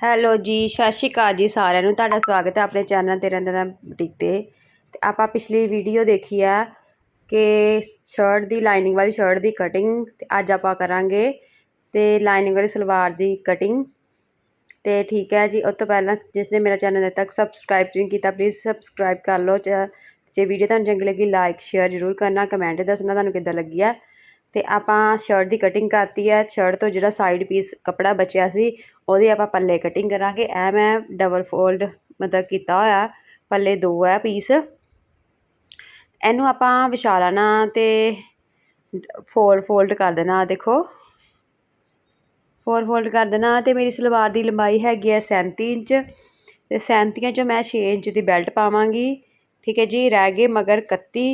Hello ਜੀ, ਸਤਿ ਸ਼੍ਰੀ ਅਕਾਲ ਜੀ ਸਾਰਿਆਂ ਨੂੰ। ਤੁਹਾਡਾ ਸਵਾਗਤ ਹੈ ਆਪਣੇ ਚੈਨਲ ਤੇ ਰਹਿੰਦੇ ਦਾ ਬੁਟੀਕ ਤੇ। ਤੇ ਆਪਾਂ ਪਿਛਲੀ ਵੀਡੀਓ ਦੇਖੀ ਆ ਕਿ ਸ਼ਰਟ ਦੀ ਲਾਈਨਿੰਗ ਵਾਲੀ ਸ਼ਰਟ ਦੀ ਕਟਿੰਗ ਤੇ ਅੱਜ ਆਪਾਂ ਕਰਾਂਗੇ। ਤੇ ਲਾਈਨਿੰਗ ਵਾਲੀ ਸਲਵਾਰ ਦੀ ਕਟਿੰਗ ਤੇ ਠੀਕ ਹੈ ਜੀ, ਉਸ ਤੋਂ ਪਹਿਲਾਂ ਜਿਸ ਨੇ ਮੇਰਾ ਚੈਨਲ ਅਜੇ ਤੱਕ ਸਬਸਕ੍ਰਾਈਬ ਨਹੀਂ ਕੀਤਾ ਪਲੀਜ਼ ਸਬਸਕ੍ਰਾਈਬ ਕਰ ਲਓ। ਜੇ ਵੀਡੀਓ ਤੁਹਾਨੂੰ ਚੰਗੀ ਲੱਗੀ ਲਾਈਕ ਸ਼ੇਅਰ ਜ਼ਰੂਰ ਕਰਨਾ ਕਮੈਂਟ ਦੱਸਣਾ ਤੁਹਾਨੂੰ ਕਿੱਦਾਂ ਲੱਗੀ ਆ। ਅਤੇ ਆਪਾਂ ਸ਼ਰਟ ਦੀ ਕਟਿੰਗ ਕਰਤੀ ਹੈ। ਸ਼ਰਟ ਤੋਂ ਜਿਹੜਾ ਸਾਈਡ ਪੀਸ ਕੱਪੜਾ ਬਚਿਆ ਸੀ, ਉਹਦੀ ਆਪਾਂ ਪੱਲੇ ਕਟਿੰਗ ਕਰਾਂਗੇ। ਇਹ ਮੈਂ ਡਬਲ ਫੋਲਡ ਮਤਲਬ ਕੀਤਾ ਹੋਇਆ, ਪੱਲੇ ਦੋ ਹੈ ਪੀਸ ਇਹਨੂੰ ਆਪਾਂ ਵਿਛਾਲਣਾ ਅਤੇ ਫੋਰ ਫੋਲਡ ਕਰ ਦੇਣਾ, ਦੇਖੋ। ਫੋਰ ਫੋਲਡ ਕਰ ਦੇਣਾ ਅਤੇ ਮੇਰੀ ਸਲਵਾਰ ਦੀ ਲੰਬਾਈ ਹੈਗੀ ਹੈ 37 ਇੰਚ। ਤੇ 37 ਚੋਂ ਮੈਂ 6 ਇੰਚ ਦੀ ਬੈਲਟ ਪਾਵਾਂਗੀ। ਠੀਕ ਹੈ ਜੀ, ਰਹਿ ਗਏ ਮਗਰ 31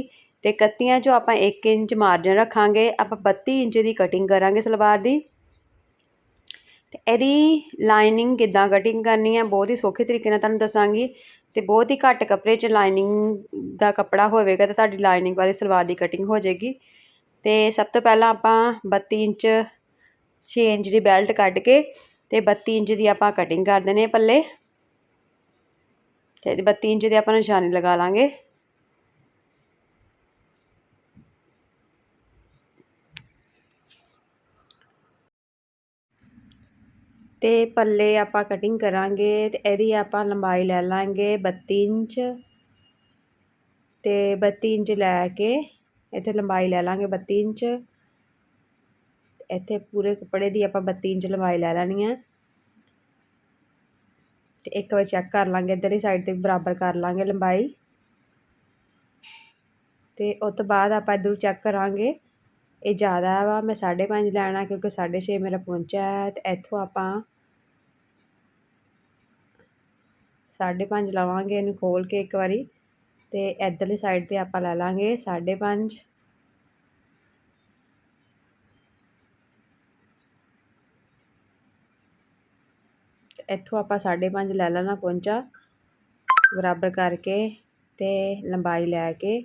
ਤੇ 31 ਚੋਂ ਆਪਾਂ 1 ਇੰਚ ਮਾਰਜਨ ਰੱਖਾਂਗੇ, ਆਪਾਂ 32 ਇੰਚ ਦੀ ਕਟਿੰਗ ਕਰਾਂਗੇ ਸਲਵਾਰ ਦੀ। ਤੇ ਇਹਦੀ ਲਾਈਨਿੰਗ ਕਿੱਦਾਂ ਕਟਿੰਗ ਕਰਨੀ ਹੈ ਬਹੁਤ ਹੀ ਸੌਖੇ ਤਰੀਕੇ ਨਾਲ ਤੁਹਾਨੂੰ ਦੱਸਾਂਗੀ। ਤੇ ਬਹੁਤ ਹੀ ਘੱਟ ਕੱਪੜੇ 'ਚ ਲਾਈਨਿੰਗ ਦਾ ਕੱਪੜਾ ਹੋਵੇਗਾ ਤੇ ਤੁਹਾਡੀ ਲਾਈਨਿੰਗ ਵਾਲੀ ਸਲਵਾਰ ਦੀ ਕਟਿੰਗ ਹੋ ਜਾਏਗੀ। ਤੇ ਸਭ ਤੋਂ ਪਹਿਲਾਂ ਆਪਾਂ 32 ਇੰਚ 6 ਇੰਚ ਦੀ ਬੈਲਟ ਕੱਢ ਕੇ ਤੇ 32 ਇੰਚ ਦੀ ਆਪਾਂ ਕਟਿੰਗ ਕਰ ਦੇਣੇ ਪੱਲੇ। ਤੇ 32 ਇੰਚ ਦੇ ਆਪਾਂ ਨਿਸ਼ਾਨੀ ਲਗਾ ਲਾਂਗੇ। ਅਤੇ ਪੱਲੇ ਆਪਾਂ ਕਟਿੰਗ ਕਰਾਂਗੇ ਅਤੇ ਇਹਦੀ ਆਪਾਂ ਲੰਬਾਈ ਲੈ ਲਾਂਗੇ 32 ਇੰਚ ਅਤੇ 32 ਇੰਚ ਲੈ ਕੇ ਇੱਥੇ ਲੰਬਾਈ ਲੈ ਲਾਂਗੇ 32 ਇੰਚ। ਇੱਥੇ ਪੂਰੇ ਕੱਪੜੇ ਦੀ ਆਪਾਂ 32 ਇੰਚ ਲੰਬਾਈ ਲੈ ਲੈਣੀ ਹੈ ਤੇ ਇੱਕ ਵਾਰ ਚੈੱਕ ਕਰ ਲਾਂਗੇ ਇਧਰਲੀ ਸਾਈਡ ਤੇ ਬਰਾਬਰ ਕਰ ਲਾਂਗੇ ਲੰਬਾਈ। ਤੇ ਉਸ ਤੋਂ ਬਾਅਦ ਆਪਾਂ ਇਧਰੋਂ ਚੈੱਕ ਕਰਾਂਗੇ, ਇਹ ਜ਼ਿਆਦਾ ਵਾ, ਮੈਂ 5.5 ਲੈਣਾ ਕਿਉਂਕਿ 6.5 ਮੇਰਾ ਪਹੁੰਚਿਆ ਹੈ ਤੇ ਇੱਥੋਂ ਆਪਾਂ 5.5 ਲਵਾਂਗੇ ਇਹਨੂੰ ਖੋਲ ਕੇ ਇੱਕ ਵਾਰੀ ਤੇ ਇਧਰਲੀ ਸਾਈਡ ਤੇ ਆਪਾਂ ਲੈ ਲਾਂਗੇ 5.5 ਇੱਥੋਂ ਆਪਾਂ 5.5 ਲੈ ਲੈਣਾ ਪਹੁੰਚਾ ਬਰਾਬਰ ਕਰਕੇ ਤੇ ਲੰਬਾਈ ਲੈ ਕੇ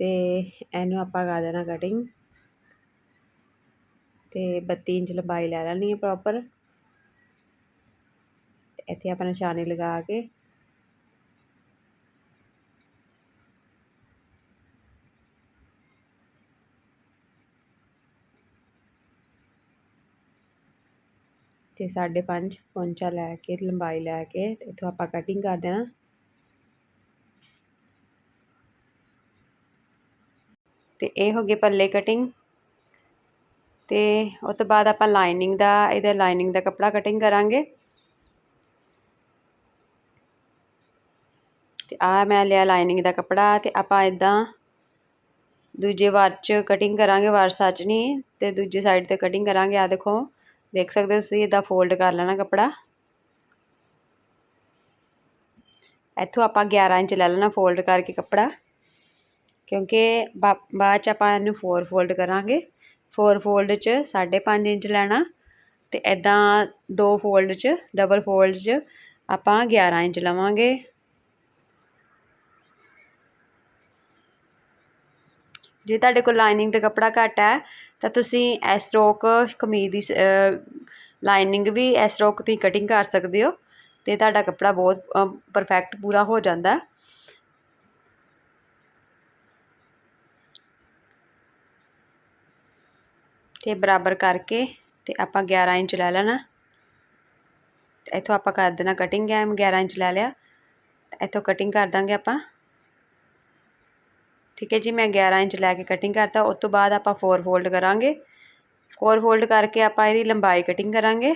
ਤੇ ਇਹਨੂੰ ਆਪਾਂ ਕਰ ਦੇਣਾ ਕਟਿੰਗ ਤੇ 32 ਇੰਚ ਲੰਬਾਈ ਲੈ ਲੈਣੀ ਹੈ ਪ੍ਰੋਪਰ ਇੱਥੇ ਆਪਾਂ ਨਿਸ਼ਾਨੀ ਲਗਾ ਕੇ। ਤੇ 5.5 ਪੌਂਚਾ ਲੈ ਕੇ, ਲੰਬਾਈ ਲੈ ਕੇ ਇਥੋਂ ਆਪਾਂ ਕਟਿੰਗ ਕਰ ਦੇਣਾ। ਤੇ ਇਹ ਹੋ ਗਏ ਪੱਲੇ ਕਟਿੰਗ ਤੇ ਉਸ ਤੋਂ ਬਾਅਦ ਆਪਾਂ ਲਾਈਨਿੰਗ ਦਾ, ਇਹਦਾ ਲਾਈਨਿੰਗ ਦਾ ਕੱਪੜਾ ਕਟਿੰਗ ਕਰਾਂਗੇ। ਆ ਮੈਂ ਲਿਆ ਲਾਈਨਿੰਗ ਦਾ ਕੱਪੜਾ ਤੇ ਆਪਾਂ ਇਦਾਂ ਦੂਜੇ ਵਾਰ 'ਚ ਕਟਿੰਗ ਕਰਾਂਗੇ, ਵਾਰ ਸੱਚ ਨਹੀਂ ਤੇ ਦੂਜੀ ਸਾਈਡ ਤੇ ਕਟਿੰਗ ਕਰਾਂਗੇ। ਆ ਦੇਖੋ, ਦੇਖ ਸਕਦੇ ਹੋ ਤੁਸੀਂ ਇਦਾਂ ਫੋਲਡ ਕਰ ਲੈਣਾ ਕੱਪੜਾ। ਇੱਥੋਂ ਆਪਾਂ 11 ਇੰਚ ਲੈ ਲੈਣਾ ਫੋਲਡ ਕਰਕੇ ਕੱਪੜਾ, ਕਿਉਂਕਿ ਬਾਅਦ ਚ ਆਪਾਂ ਇਹਨੂੰ 4 ਫੋਲਡ ਕਰਾਂਗੇ। 4 ਫੋਲਡ 'ਚ 5.5 ਇੰਚ ਲੈਣਾ ਤੇ ਇਦਾਂ ਦੋ ਫੋਲਡ 'ਚ ਡਬਲ ਫੋਲਡ 'ਚ ਆਪਾਂ 11 ਇੰਚ ਲਵਾਂਗੇ। ਜੇ ਤੁਹਾਡੇ ਕੋਲ ਲਾਈਨਿੰਗ ਦਾ ਕੱਪੜਾ ਘੱਟ ਹੈ, ਤਾਂ ਤੁਸੀਂ ਇਸ ਰੋਕ ਕਮੀਜ਼ ਦੀ ਲਾਈਨਿੰਗ ਵੀ ਇਸ ਰੋਕ ਦੀ ਕਟਿੰਗ ਕਰ ਸਕਦੇ ਹੋ ਅਤੇ ਤੁਹਾਡਾ ਕੱਪੜਾ ਬਹੁਤ ਪਰਫੈਕਟ ਪੂਰਾ ਹੋ ਜਾਂਦਾ ਤੇ ਬਰਾਬਰ ਕਰਕੇ ਤੇ ਆਪਾਂ 11 ਇੰਚ ਲੈ ਲੈਣਾ। ਇੱਥੋਂ ਆਪਾਂ ਕਰ ਦੇਣਾ ਕਟਿੰਗ ਹੈ 11 ਇੰਚ ਲੈ ਲਿਆ। ਇੱਥੋਂ ਕਟਿੰਗ ਕਰ ਦਾਂਗੇ ਆਪਾਂ। ਠੀਕ ਹੈ ਜੀ, ਮੈਂ 11 ਇੰਚ ਲੈ ਕੇ ਕਟਿੰਗ ਕਰਤਾ, ਉਸ ਤੋਂ ਬਾਅਦ ਆਪਾਂ 4 ਫੋਲਡ ਕਰਾਂਗੇ। 4 ਫੋਲਡ ਕਰਕੇ ਆਪਾਂ ਇਹਦੀ ਲੰਬਾਈ ਕਟਿੰਗ ਕਰਾਂਗੇ।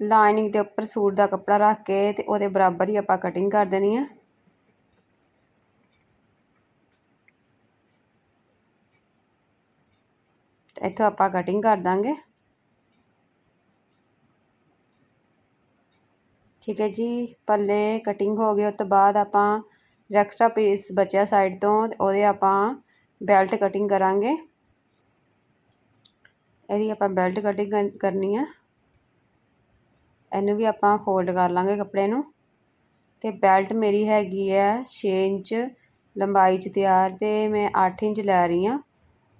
ਲਾਈਨਿੰਗ ਦੇ ਉੱਪਰ ਸੂਟ ਦਾ ਕੱਪੜਾ ਰੱਖ ਕੇ ਤੇ ਉਹਦੇ ਬਰਾਬਰ ਹੀ ਆਪਾਂ ਕਟਿੰਗ ਕਰ ਦੇਣੀ ਹੈ ਇੱਥੋਂ ਆਪਾਂ ਕਟਿੰਗ ਕਰ ਦਾਂਗੇ। ਠੀਕ ਹੈ ਜੀ, ਪੱਲੇ ਕਟਿੰਗ ਹੋ ਗਈ ਉਸ ਤੋਂ ਬਾਅਦ ਆਪਾਂ ਐਕਸਟਰਾ ਪੀਸ ਬਚਿਆ ਸਾਈਡ ਤੋਂ ਉਹਦੇ ਆਪਾਂ ਬੈਲਟ ਕਟਿੰਗ ਕਰਾਂਗੇ। ਇਹਦੀ ਆਪਾਂ ਬੈਲਟ ਕਟਿੰਗ ਕਰਨੀ ਆ। ਇਹਨੂੰ ਵੀ ਆਪਾਂ ਫੋਲਡ ਕਰ ਲਾਂਗੇ ਕੱਪੜੇ ਨੂੰ। ਤੇ ਬੈਲਟ ਮੇਰੀ ਹੈਗੀ ਹੈ 6 ਇੰਚ, ਲੰਬਾਈ 'ਚ ਤਿਆਰ ਤੇ ਮੈਂ 8 ਇੰਚ ਲੈ ਰਹੀ ਹਾਂ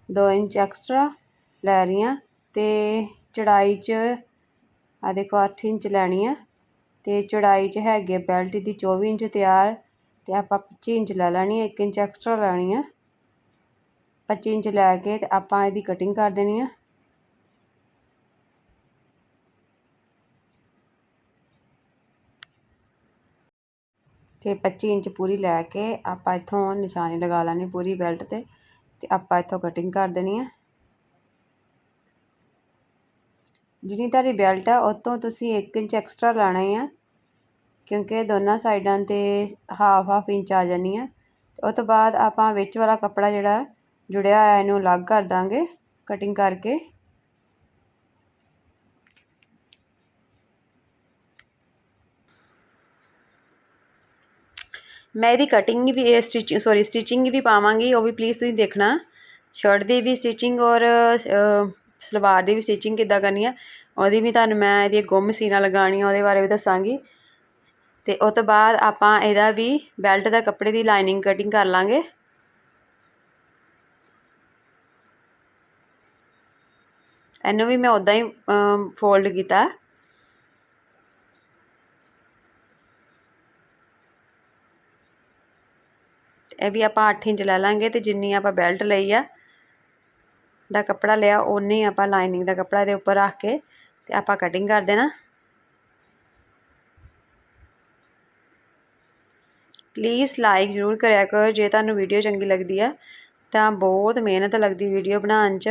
2 ਇੰਚ ਐਕਸਟਰਾ ਲੈ ਰਹੀ ਹਾਂ ਤੇ ਚੜਾਈ 'ਚ ਆ ਦੇਖੋ 8 ਇੰਚ ਲੈਣੀ ਆ। ਤੇ ਚੌੜਾਈ 'ਚ ਹੈਗੀ ਬੈਲਟ ਦੀ 24 ਇੰਚ ਤਿਆਰ। ਅਤੇ ਆਪਾਂ 25 ਇੰਚ ਲੈ ਲੈਣੀ ਹੈ 1 ਇੰਚ ਐਕਸਟਰਾ ਲੈਣੀ ਹੈ। 25 ਇੰਚ ਲੈ ਕੇ ਤੇ ਆਪਾਂ ਇਹਦੀ ਕਟਿੰਗ ਕਰ ਦੇਣੀ ਹੈ। ਤੇ 25 ਇੰਚ ਪੂਰੀ ਲੈ ਕੇ ਆਪਾਂ ਇੱਥੋਂ ਨਿਸ਼ਾਨੀ ਲਗਾ ਲੈਣੀ ਪੂਰੀ ਬੈਲਟ ਤੇ ਤੇ ਆਪਾਂ ਇੱਥੋਂ ਕਟਿੰਗ ਕਰ ਦੇਣੀ ਹੈ। ਜਿੰਨੀ ਤੁਹਾਡੀ ਬੈਲਟ ਆ ਉਹ ਤੋਂ ਤੁਸੀਂ 1 ਇੰਚ ਐਕਸਟਰਾ ਲੈਣਾ ਆ। ਕਿਉਂਕਿ ਦੋਨਾਂ ਸਾਈਡਾਂ ਤੇ ਹਾਫ ਹਾਫ ਇੰਚ ਆ ਜਾਣੀ ਆ। ਉਹ ਤੋਂ ਬਾਅਦ ਆਪਾਂ ਵਿੱਚ ਵਾਲਾ ਕੱਪੜਾ ਜਿਹੜਾ ਜੁੜਿਆ ਹੋਇਆ ਇਹਨੂੰ ਅਲੱਗ ਕਰ ਦਾਂਗੇ ਕਟਿੰਗ ਕਰਕੇ। ਮੈਂ ਇਹਦੀ ਕਟਿੰਗ ਵੀ ਸਟਿਚਿੰਗ ਸੌਰੀ ਸਟਿਚਿੰਗ ਵੀ ਪਾਵਾਂਗੀ, ਉਹ ਵੀ ਪਲੀਜ਼ ਤੁਸੀਂ ਦੇਖਣਾ। ਸ਼ਰਟ ਦੀ ਵੀ ਸਟਿਚਿੰਗ ਔਰ ਸਲਵਾਰ ਦੀ ਵੀ ਸਟਿਚਿੰਗ ਕਿੱਦਾਂ ਕਰਨੀ ਹੈ ਉਹਦੀ ਵੀ ਤੁਹਾਨੂੰ ਮੈਂ ਇਹਦੀ ਗੁੰਮ ਸੀਨਾ ਲਗਾਉਣੀ ਉਹਦੇ ਬਾਰੇ ਵੀ ਦੱਸਾਂਗੀ। ਅਤੇ ਉਹ ਤੋਂ ਬਾਅਦ ਆਪਾਂ ਇਹਦਾ ਵੀ ਬੈਲਟ ਦਾ ਕੱਪੜੇ ਦੀ ਲਾਈਨਿੰਗ ਕਟਿੰਗ ਕਰ ਲਾਂਗੇ। ਇਹਨੂੰ ਵੀ ਮੈਂ ਉਦਾਂ ਹੀ ਫੋਲਡ ਕੀਤਾ। ਇਹ ਵੀ ਆਪਾਂ 8 ਇੰਚ ਲੈ ਲਾਂਗੇ ਤੇ ਜਿੰਨੀ ਆਪਾਂ ਬੈਲਟ ਲਈ ਆ ਦਾ ਕੱਪੜਾ ਲਿਆ ਉਨੇ ਆਪਾਂ ਲਾਈਨਿੰਗ ਦਾ ਕੱਪੜਾ ਦੇ ਉੱਪਰ ਰੱਖ ਕੇ ਤੇ ਆਪਾਂ ਕਟਿੰਗ ਕਰ ਦੇਣਾ। ਪਲੀਜ਼ ਲਾਈਕ ਜ਼ਰੂਰ ਕਰਿਆ ਕਰੋ, ਜੇ ਤੁਹਾਨੂੰ ਵੀਡੀਓ ਚੰਗੀ ਲੱਗਦੀ ਆ, ਤਾਂ ਬਹੁਤ ਮਿਹਨਤ ਲੱਗਦੀ ਵੀਡੀਓ ਬਣਾਉਣ 'ਚ।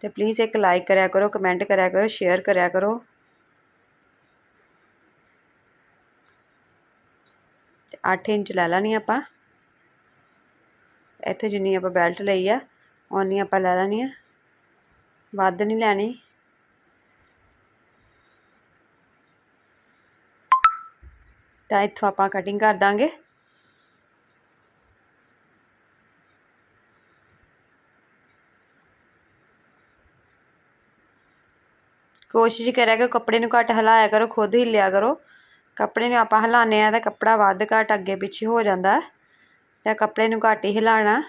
ਤੇ ਪਲੀਜ਼ ਇੱਕ ਲਾਈਕ ਕਰਿਆ ਕਰੋ ਕਮੈਂਟ ਕਰਿਆ ਕਰੋ ਸ਼ੇਅਰ ਕਰਿਆ ਕਰੋ। ਤੇ 8 ਇੰਚ ਲੈ ਲੈਣੀ ਆਪਾਂ। ਇੱਥੇ ਜਿੰਨੀ ਆਪਾਂ ਬੈਲਟ ਲਈ ਆ, ਓਨੀ ਆਪਾਂ ਲੈ ਲੈਣੀ ਆ। ਵੱਧ ਨਹੀਂ ਲੈਣੀ। ਤਾਂ ਇੱਥੋਂ ਆਪਾਂ ਕਟਿੰਗ ਕਰ ਦਾਂਗੇ। ਕੋਸ਼ਿਸ਼ ਕਰਿਆ ਕਿ ਕੱਪੜੇ ਨੂੰ ਘੱਟ ਹਿਲਾਇਆ ਕਰੋ, ਖੁਦ ਹੀ ਲਿਆ ਕਰੋ। ਕੱਪੜੇ ਨੂੰ ਆਪਾਂ ਹਿਲਾਉਂਦੇ ਆ ਤਾਂ ਕੱਪੜਾ ਵੱਧ ਘੱਟ ਅੱਗੇ ਪਿੱਛੇ ਹੋ ਜਾਂਦਾ ਤੇ ਕੱਪੜੇ ਨੂੰ ਘੱਟ ਹੀ ਹਿਲਾਣਾ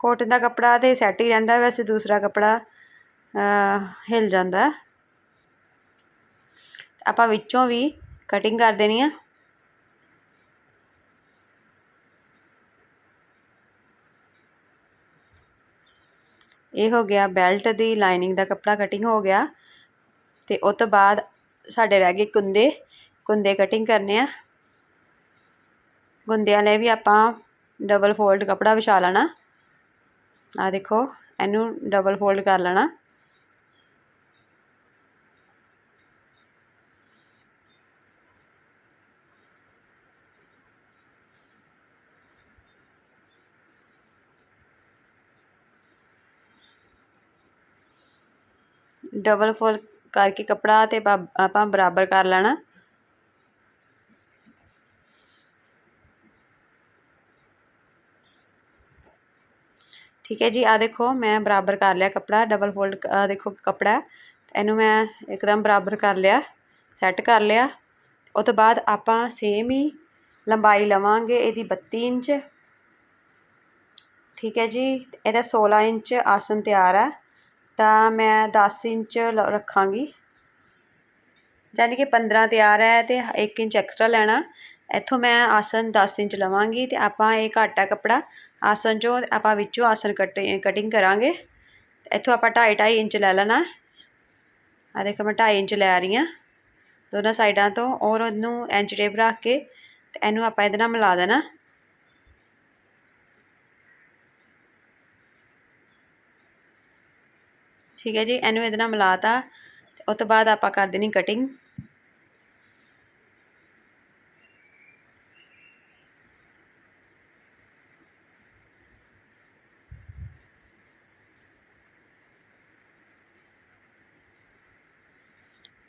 ਕੋਟਨ ਦਾ ਕੱਪੜਾ ਤੇ ਸੈੱਟ ਹੀ ਰਹਿੰਦਾ, ਵੈਸੇ ਦੂਸਰਾ ਕੱਪੜਾ ਹਿਲ ਜਾਂਦਾ ਆਪਾਂ ਵਿੱਚੋਂ ਵੀ ਕਟਿੰਗ ਕਰ ਦੇਣੀ ਆ। ਇਹ ਹੋ ਗਿਆ ਬੈਲਟ ਦੀ ਲਾਈਨਿੰਗ ਦਾ ਕੱਪੜਾ ਕਟਿੰਗ ਹੋ ਗਿਆ। ਤੇ ਉਸ ਤੋਂ ਬਾਅਦ ਸਾਡੇ ਰਹਿ ਗਏ ਕੁੰਦੇ। ਕੁੰਦੇ ਕਟਿੰਗ ਕਰਨੇ ਆ। ਗੁੰਦਿਆਂ ਲਈ ਵੀ ਆਪਾਂ ਡਬਲ ਫੋਲਡ ਕੱਪੜਾ ਵਿਛਾ ਲੈਣਾ। ਆ ਦੇਖੋ, ਇਹਨੂੰ ਡਬਲ ਫੋਲਡ ਕਰ ਲੈਣਾ। ਡਬਲ ਫੋਲ ਕਰਕੇ ਕਪੜਾ ਤੇ ਆਪਾਂ ਬਰਾਬਰ ਕਰ ਲੈਣਾ। ਠੀਕ ਹੈ ਜੀ ਆ ਦੇਖੋ, ਮੈਂ ਬਰਾਬਰ ਕਰ ਲਿਆ ਕਪੜਾ, ਡਬਲ ਫੋਲਡ ਆ ਦੇਖੋ ਕਪੜਾ। ਇਹਨੂੰ ਮੈਂ ਇੱਕਦਮ ਬਰਾਬਰ ਕਰ ਲਿਆ ਸੈੱਟ ਕਰ ਲਿਆ। ਉਸ ਤੋਂ ਬਾਅਦ ਆਪਾਂ ਸੇਮ ਹੀ ਲੰਬਾਈ ਲਵਾਂਗੇ ਇਹਦੀ 32 ਇੰਚ। ਠੀਕ ਹੈ ਜੀ, ਇਹਦਾ 16 ਇੰਚ ਆਸਨ ਤਿਆਰ ਹੈ ਤਾਂ ਮੈਂ ਦਸ ਇੰਚ ਲ ਰੱਖਾਂਗੀ। ਯਾਨੀ ਕਿ 15 ਤਿਆਰ ਹੈ ਅਤੇ ਇੱਕ ਇੰਚ ਐਕਸਟਰਾ ਲੈਣਾ। ਇੱਥੋਂ ਮੈਂ ਆਸਨ 10 ਇੰਚ ਲਵਾਂਗੀ ਅਤੇ ਆਪਾਂ ਇਹ ਘਾਟਾ ਕੱਪੜਾ ਆਸਨ ਚੋਂ ਆਪਾਂ ਵਿੱਚੋਂ ਆਸਨ ਕਟਿੰਗ ਕਰਾਂਗੇ। ਇੱਥੋਂ ਆਪਾਂ 2.5 2.5 ਇੰਚ ਲੈ ਲੈਣਾ। ਆ ਦੇਖੋ ਮੈਂ 2.5 ਇੰਚ ਲੈ ਰਹੀ ਹਾਂ। ਦੋਨਾਂ ਸਾਈਡਾਂ ਤੋਂ ਔਰ ਉਹਨੂੰ ਇੰਚ ਟੇਪ ਰੱਖ ਕੇ ਤੇ ਇਹਨੂੰ ਆਪਾਂ ਇਹਦੇ ਨਾਲ ਮਿਲਾ ਦੇਣਾ। ਠੀਕ ਹੈ ਜੀ, ਇਹਨੂੰ ਇਹਦੇ ਨਾਲ ਮਿਲਾਤਾ। ਤੇ ਉਸ ਤੋਂ ਬਾਅਦ ਆਪਾਂ ਕਰ ਦੇਣੀ ਕਟਿੰਗ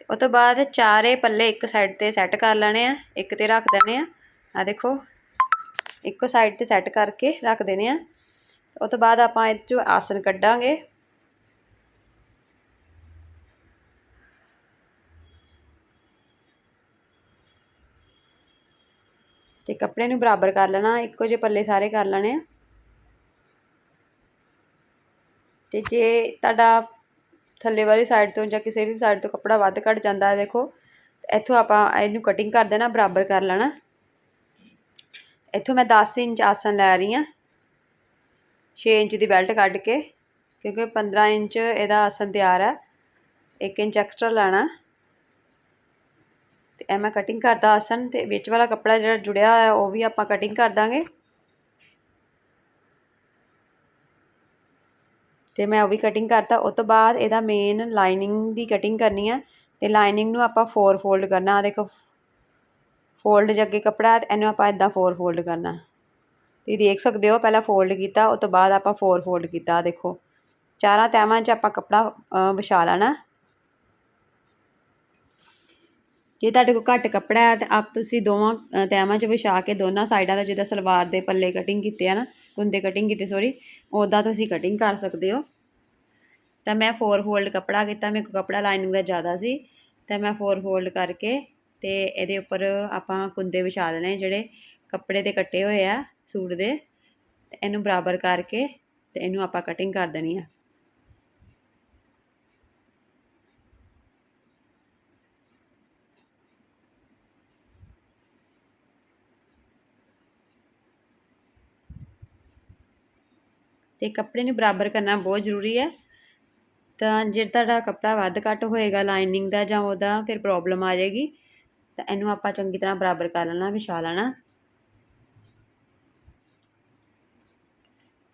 ਉਸ ਤੋਂ ਬਾਅਦ ਚਾਰੇ ਪੱਲੇ ਇੱਕ ਸਾਈਡ ਤੇ ਸੈੱਟ ਕਰ ਲੈਣੇ ਆ, ਇੱਕ ਤੇ ਰੱਖ ਦੇਣੇ ਆ। ਆ ਦੇਖੋ, ਇੱਕੋ ਸਾਈਡ ਤੇ ਸੈੱਟ ਕਰਕੇ ਰੱਖ ਦੇਣੇ ਆ। ਉਸ ਤੋਂ ਬਾਅਦ ਆਪਾਂ ਇਹ ਚੋਂ ਆਸਨ ਕੱਢਾਂਗੇ। ਤੇ ਕੱਪੜੇ ਨੂੰ ਬਰਾਬਰ ਕਰ ਲੈਣਾ, ਇੱਕੋ ਜਿਹੇ ਪੱਲੇ ਸਾਰੇ ਕਰ ਲੈਣੇ ਆ। ਤੇ ਜੇ ਤੁਹਾਡਾ ਥੱਲੇ ਵਾਲੀ ਸਾਈਡ ਤੋਂ ਜਾਂ ਕਿਸੇ ਵੀ ਸਾਈਡ ਤੋਂ ਕੱਪੜਾ ਵੱਧ ਘੱਟ ਜਾਂਦਾ ਹੈ, ਦੇਖੋ, ਇੱਥੋਂ ਆਪਾਂ ਇਹਨੂੰ ਕਟਿੰਗ ਕਰ ਦੇਣਾ, ਬਰਾਬਰ ਕਰ ਲੈਣਾ। ਇੱਥੋਂ ਮੈਂ 10 ਇੰਚ ਆਸਨ ਲੈ ਰਹੀ ਹਾਂ 6 ਇੰਚ ਦੀ ਬੈਲਟ ਕੱਢ ਕੇ, ਕਿਉਂਕਿ 15 ਇੰਚ ਇਹਦਾ ਆਸਨ ਤਿਆਰ ਹੈ 1 ਇੰਚ ਐਕਸਟਰਾ ਲੈਣਾ। ਤੇ ਇਹ ਮੈਂ ਕਟਿੰਗ ਕਰਦਾ ਆਸਨ ਤੇ ਵਿੱਚ ਵਾਲਾ ਕੱਪੜਾ ਜਿਹੜਾ ਜੁੜਿਆ ਹੋਇਆ, ਉਹ ਵੀ ਆਪਾਂ ਕਟਿੰਗ ਕਰ ਦਾਂਗੇ। ਤੇ ਮੈਂ ਉਹ ਵੀ ਕਟਿੰਗ ਕਰਤਾ। ਉਸ ਤੋਂ ਬਾਅਦ ਇਹਦਾ ਮੇਨ ਲਾਈਨਿੰਗ ਦੀ ਕਟਿੰਗ ਕਰਨੀ ਹੈ ਤੇ ਲਾਈਨਿੰਗ ਨੂੰ ਆਪਾਂ 4 ਫੋਲਡ ਕਰਨਾ। ਆ ਦੇਖੋ ਫੋਲਡ ਜੇ ਅੱਗੇ ਕੱਪੜਾ ਤੇ ਇਹਨੂੰ ਆਪਾਂ ਇਦਾਂ 4 ਫੋਲਡ ਕਰਨਾ। ਤੁਸੀਂ ਦੇਖ ਸਕਦੇ ਹੋ, ਪਹਿਲਾਂ ਫੋਲਡ ਕੀਤਾ ਉਸ ਤੋਂ ਬਾਅਦ ਆਪਾਂ 4 ਫੋਲਡ ਕੀਤਾ। ਦੇਖੋ, ਚਾਰਾਂ ਤੈਵਾਂ 'ਚ ਆਪਾਂ ਕੱਪੜਾ ਵਿਛਾ ਲੈਣਾ। ਜੇ ਤੁਹਾਡੇ ਕੋਲ ਘੱਟ ਕੱਪੜਾ ਹੈ, ਤਾਂ ਆਪ ਤੁਸੀਂ ਦੋਵਾਂ ਤੈਵਾਂ 'ਚ ਵਿਛਾ ਕੇ ਦੋਨਾਂ ਸਾਈਡਾਂ ਦਾ ਜਿੱਦਾਂ ਸਲਵਾਰ ਦੇ ਪੱਲੇ ਕਟਿੰਗ ਕੀਤੇ ਆ ਨਾ, ਕੁੰਦੇ ਕਟਿੰਗ ਕੀਤੇ ਸੋਰੀ ਉੱਦਾਂ ਤੁਸੀਂ ਕਟਿੰਗ ਕਰ ਸਕਦੇ ਹੋ। ਤਾਂ ਮੈਂ ਫੋਰ ਫੋਲਡ ਕੱਪੜਾ ਕੀਤਾ, ਮੇਰੇ ਕੋਲ ਕੱਪੜਾ ਲਾਈਨਿੰਗ ਦਾ ਜ਼ਿਆਦਾ ਸੀ, ਤਾਂ ਮੈਂ ਫੋਰ ਫੋਲਡ ਕਰਕੇ ਤੇ ਇਹਦੇ ਉੱਪਰ ਆਪਾਂ ਕੁੰਦੇ ਵਿਛਾ ਦੇਣੇ ਜਿਹੜੇ ਕੱਪੜੇ ਦੇ ਕੱਟੇ ਹੋਏ ਆ ਸੂਟ ਦੇ, ਤੇ ਇਹਨੂੰ ਬਰਾਬਰ ਕਰਕੇ ਤੇ ਇਹਨੂੰ ਆਪਾਂ ਕਟਿੰਗ ਕਰ ਦੇਣੀ ਆ। ਅਤੇ ਕੱਪੜੇ ਨੂੰ ਬਰਾਬਰ ਕਰਨਾ ਬਹੁਤ ਜ਼ਰੂਰੀ ਹੈ। ਤਾਂ ਜੇ ਤੁਹਾਡਾ ਕੱਪੜਾ ਵੱਧ ਘੱਟ ਹੋਏਗਾ ਲਾਈਨਿੰਗ ਦਾ ਜਾਂ ਉਹਦਾ ਫਿਰ ਪ੍ਰੋਬਲਮ ਆ ਜਾਏਗੀ। ਤਾਂ ਇਹਨੂੰ ਆਪਾਂ ਚੰਗੀ ਤਰ੍ਹਾਂ ਬਰਾਬਰ ਕਰ ਲੈਣਾ, ਵਿਛਾ ਲੈਣਾ।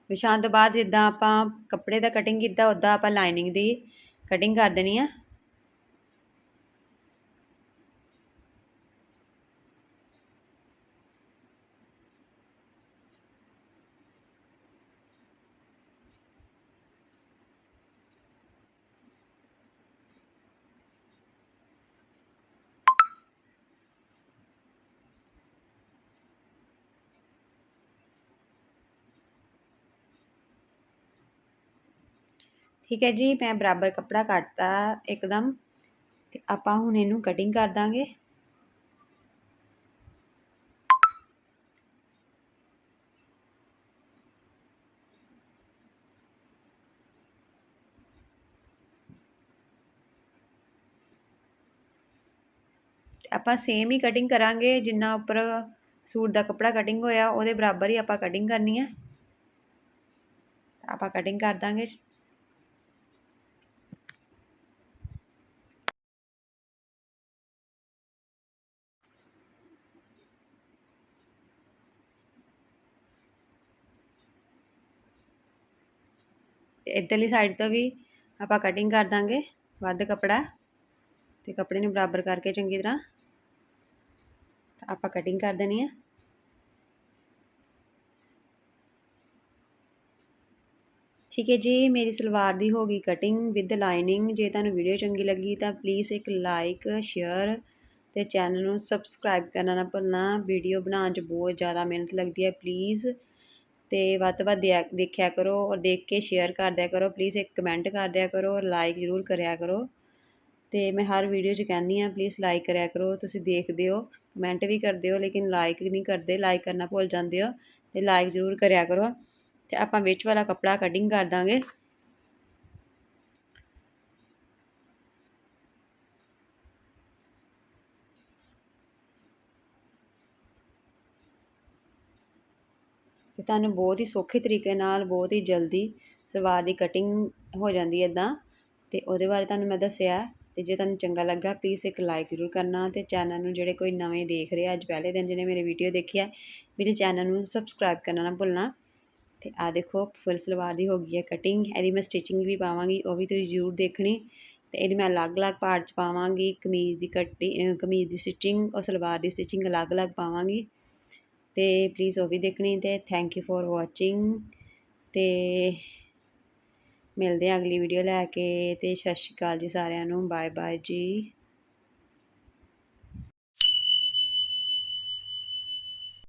ਵਿਛਾਉਣ ਤੋਂ ਬਾਅਦ ਜਿੱਦਾਂ ਆਪਾਂ ਕੱਪੜੇ ਦਾ ਕਟਿੰਗ ਕੀਤਾ ਉੱਦਾਂ ਆਪਾਂ ਲਾਈਨਿੰਗ ਦੀ ਕਟਿੰਗ ਕਰ ਦੇਣੀ ਆ। ਠੀਕ ਹੈ ਜੀ, ਮੈਂ ਬਰਾਬਰ ਕੱਪੜਾ ਕੱਟਤਾ ਇੱਕਦਮ ਤੇ ਆਪਾਂ ਹੁਣ ਇਹਨੂੰ ਕਟਿੰਗ ਕਰ ਦਾਂਗੇ। ਆਪਾਂ ਸੇਮ ਹੀ ਕਟਿੰਗ ਕਰਾਂਗੇ, ਜਿੰਨਾ ਉੱਪਰ ਸੂਟ ਦਾ ਕੱਪੜਾ ਕਟਿੰਗ ਹੋਇਆ, ਉਹਦੇ ਬਰਾਬਰ ਹੀ ਆਪਾਂ ਕਟਿੰਗ ਕਰਨੀ ਹੈ। ਆਪਾਂ ਕਟਿੰਗ ਕਰ ਦਾਂਗੇ। ਤੇ ਇੱਧਰਲੀ ਸਾਈਡ ਤੋਂ ਵੀ ਆਪਾਂ ਕਟਿੰਗ ਕਰ ਦਾਂਗੇ, ਵੱਧ ਕੱਪੜਾ ਤੇ ਕੱਪੜੇ ਨੂੰ ਬਰਾਬਰ ਕਰਕੇ ਚੰਗੀ ਤਰ੍ਹਾਂ ਤਾਂ ਆਪਾਂ ਕਟਿੰਗ ਕਰ ਦੇਣੀ ਹੈ ਠੀਕ ਹੈ ਜੀ, ਮੇਰੀ ਸਲਵਾਰ ਦੀ ਹੋ ਗਈ ਕਟਿੰਗ ਵਿਦ ਲਾਈਨਿੰਗ ਜੇ ਤੁਹਾਨੂੰ ਵੀਡੀਓ ਚੰਗੀ ਲੱਗੀ ਤਾਂ ਪਲੀਜ਼ ਇੱਕ ਲਾਈਕ ਸ਼ੇਅਰ ਤੇ ਚੈਨਲ ਨੂੰ ਸਬਸਕ੍ਰਾਈਬ ਕਰਨਾ ਨਾ ਭੁੱਲਣਾ ਵੀਡੀਓ ਬਣਾਉਣ 'ਚ ਬਹੁਤ ਜ਼ਿਆਦਾ ਮਿਹਨਤ ਲੱਗਦੀ ਹੈ ਪਲੀਜ਼ ਅਤੇ ਵੱਧ ਤੋਂ ਵੱਧ ਦਿਆ, ਦੇਖਿਆ ਕਰੋ ਔਰ ਦੇਖ ਕੇ ਸ਼ੇਅਰ ਕਰ ਦਿਆ ਕਰੋ ਪਲੀਜ਼ ਇੱਕ ਕਮੈਂਟ ਕਰ ਦਿਆ ਕਰੋ ਔਰ ਲਾਈਕ ਜ਼ਰੂਰ ਕਰਿਆ ਕਰੋ। ਅਤੇ ਮੈਂ ਹਰ ਵੀਡੀਓ 'ਚ ਕਹਿੰਦੀ ਹਾਂ ਪਲੀਜ਼ ਲਾਈਕ ਕਰਿਆ ਕਰੋ, ਤੁਸੀਂ ਦੇਖਦੇ ਹੋ ਕਮੈਂਟ ਵੀ ਕਰਦੇ ਹੋ, ਲੇਕਿਨ ਲਾਈਕ ਨਹੀਂ ਕਰਦੇ ਲਾਈਕ ਕਰਨਾ ਭੁੱਲ ਜਾਂਦੇ ਹੋ ਅਤੇ ਲਾਈਕ ਜ਼ਰੂਰ ਕਰਿਆ ਕਰੋ। ਅਤੇ ਆਪਾਂ ਵਿੱਚ ਵਾਲਾ ਕੱਪੜਾ ਕਟਿੰਗ ਕਰ ਦਾਂਗੇ। ਅਤੇ ਤੁਹਾਨੂੰ ਬਹੁਤ ਹੀ ਸੌਖੇ ਤਰੀਕੇ ਨਾਲ, ਬਹੁਤ ਹੀ ਜਲਦੀ ਸਲਵਾਰ ਦੀ ਕਟਿੰਗ ਹੋ ਜਾਂਦੀ ਹੈ ਇਦਾਂ ਤੇ ਉਹਦੇ ਬਾਰੇ ਤੁਹਾਨੂੰ ਮੈਂ ਦੱਸਿਆ ਅਤੇ ਜੇ ਤੁਹਾਨੂੰ ਚੰਗਾ ਲੱਗਾ ਪਲੀਜ਼ ਇੱਕ ਲਾਈਕ ਜ਼ਰੂਰ ਕਰਨਾ ਅਤੇ ਚੈਨਲ ਨੂੰ ਜਿਹੜੇ ਕੋਈ ਨਵੇਂ ਦੇਖ ਰਹੇ ਅੱਜ ਪਹਿਲੇ ਦਿਨ ਜਿਹਨੇ ਮੇਰੇ ਵੀਡੀਓ ਦੇਖੀ ਹੈ ਮੇਰੇ ਚੈਨਲ ਨੂੰ ਸਬਸਕ੍ਰਾਈਬ ਕਰਨਾ ਨਾ ਭੁੱਲਣਾ। ਅਤੇ ਆ ਦੇਖੋ ਫੁੱਲ ਸਲਵਾਰ ਦੀ ਹੋ ਗਈ ਹੈ ਕਟਿੰਗ ਇਹਦੀ ਮੈਂ ਸਟਿਚਿੰਗ ਵੀ ਪਾਵਾਂਗੀ, ਉਹ ਵੀ ਤੁਸੀਂ ਜ਼ਰੂਰ ਦੇਖਣੀ। ਅਤੇ ਇਹਦੀ ਮੈਂ ਅਲੱਗ-ਅਲੱਗ ਪਾਰਟ ਚ ਪਾਵਾਂਗੀ, ਕਮੀਜ਼ ਦੀ ਕਟਿੰਗ ਕਮੀਜ਼ ਦੀ ਸਟਿਚਿੰਗ ਔਰ ਸਲਵਾਰ ਦੀ ਸਟਿਚਿੰਗ ਅਲੱਗ-ਅਲੱਗ ਪਾਵਾਂਗੀ। ਤੇ ਪਲੀਜ਼ ਉਹ ਵੀ ਦੇਖਣੀ ਤੇ ਥੈਂਕ ਯੂ ਫॉर ਵਾਚਿੰਗ ਤੇ ਮਿਲਦੇ ਆ ਅਗਲੀ ਵੀਡੀਓ ਲੈ ਕੇ ਤੇ ਸਤਿ ਸ਼੍ਰੀ ਅਕਾਲ ਜੀ ਸਾਰਿਆਂ ਨੂੰ ਬਾਏ ਬਾਏ ਜੀ।